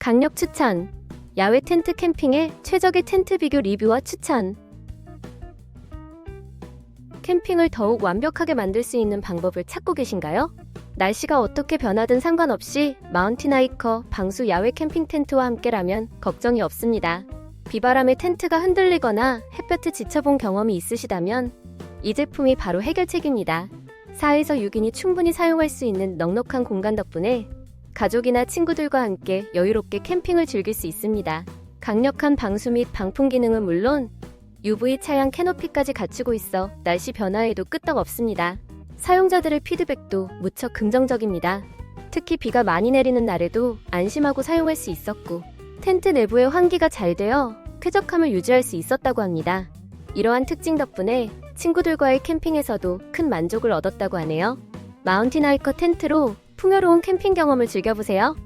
강력 추천. 야외 텐트 캠핑의 최적의 텐트 비교 리뷰와 추천. 캠핑을 더욱 완벽하게 만들 수 있는 방법을 찾고 계신가요? 날씨가 어떻게 변하든 상관없이 마운틴 하이커 방수 야외 캠핑 텐트와 함께라면 걱정이 없습니다. 비바람에 텐트가 흔들리거나 햇볕에 지쳐본 경험이 있으시다면 이 제품이 바로 해결책입니다. 4에서 6인이 충분히 사용할 수 있는 넉넉한 공간 덕분에 가족이나 친구들과 함께 여유롭게 캠핑을 즐길 수 있습니다. 강력한 방수 및 방풍 기능은 물론 UV 차양 캐노피까지 갖추고 있어 날씨 변화에도 끄떡 없습니다. 사용자들의 피드백도 무척 긍정적입니다. 특히 비가 많이 내리는 날에도 안심하고 사용할 수 있었고 텐트 내부의 환기가 잘 되어 쾌적함을 유지할 수 있었다고 합니다. 이러한 특징 덕분에 친구들과의 캠핑에서도 큰 만족을 얻었다고 하네요. 마운틴 하이커 텐트로 풍요로운 캠핑 경험을 즐겨보세요.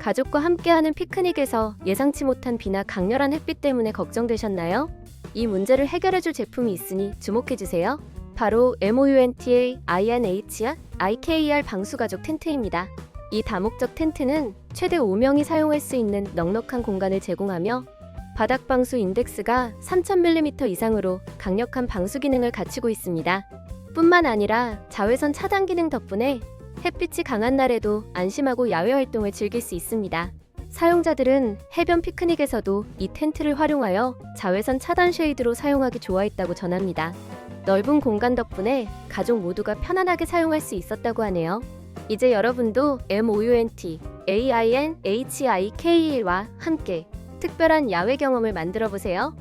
가족과 함께하는 피크닉에서 예상치 못한 비나 강렬한 햇빛 때문에 걱정되셨나요? 이 문제를 해결해줄 제품이 있으니 주목해주세요. 바로 MOUNTA INHR IKER 방수가족 텐트입니다. 이 다목적 텐트는 최대 5명이 사용할 수 있는 넉넉한 공간을 제공하며 바닥 방수 인덱스가 3000mm 이상으로 강력한 방수 기능을 갖추고 있습니다. 뿐만 아니라 자외선 차단 기능 덕분에 햇빛이 강한 날에도 안심하고 야외 활동을 즐길 수 있습니다. 사용자들은 해변 피크닉에서도 이 텐트를 활용하여 자외선 차단 쉐이드로 사용하기 좋아했다고 전합니다. 넓은 공간 덕분에 가족 모두가 편안하게 사용할 수 있었다고 하네요. 이제 여러분도 MOUNT AINHIKE와 함께 특별한 야외 경험을 만들어 보세요.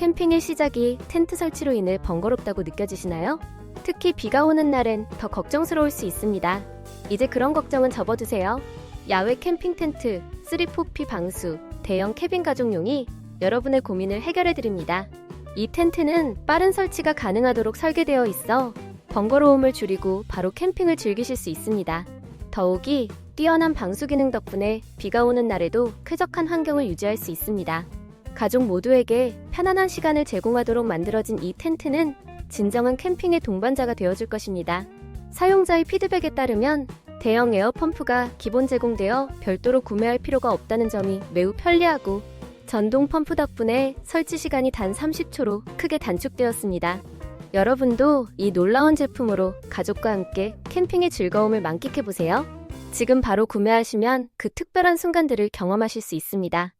캠핑의 시작이 텐트 설치로 인해 번거롭다고 느껴지시나요? 특히 비가 오는 날엔 더 걱정스러울 수 있습니다. 이제 그런 걱정은 접어두세요. 야외 캠핑 텐트 3-4P 방수 대형 캐빈 가족용이 여러분의 고민을 해결해 드립니다. 이 텐트는 빠른 설치가 가능하도록 설계되어 있어 번거로움을 줄이고 바로 캠핑을 즐기실 수 있습니다. 더욱이 뛰어난 방수 기능 덕분에 비가 오는 날에도 쾌적한 환경을 유지할 수 있습니다. 가족 모두에게 편안한 시간을 제공하도록 만들어진 이 텐트는 진정한 캠핑의 동반자가 되어줄 것입니다. 사용자의 피드백에 따르면 대형 에어펌프가 기본 제공되어 별도로 구매할 필요가 없다는 점이 매우 편리하고 전동 펌프 덕분에 설치 시간이 단 30초로 크게 단축되었습니다. 여러분도 이 놀라운 제품으로 가족과 함께 캠핑의 즐거움을 만끽해 보세요. 지금 바로 구매하시면 그 특별한 순간들을 경험하실 수 있습니다.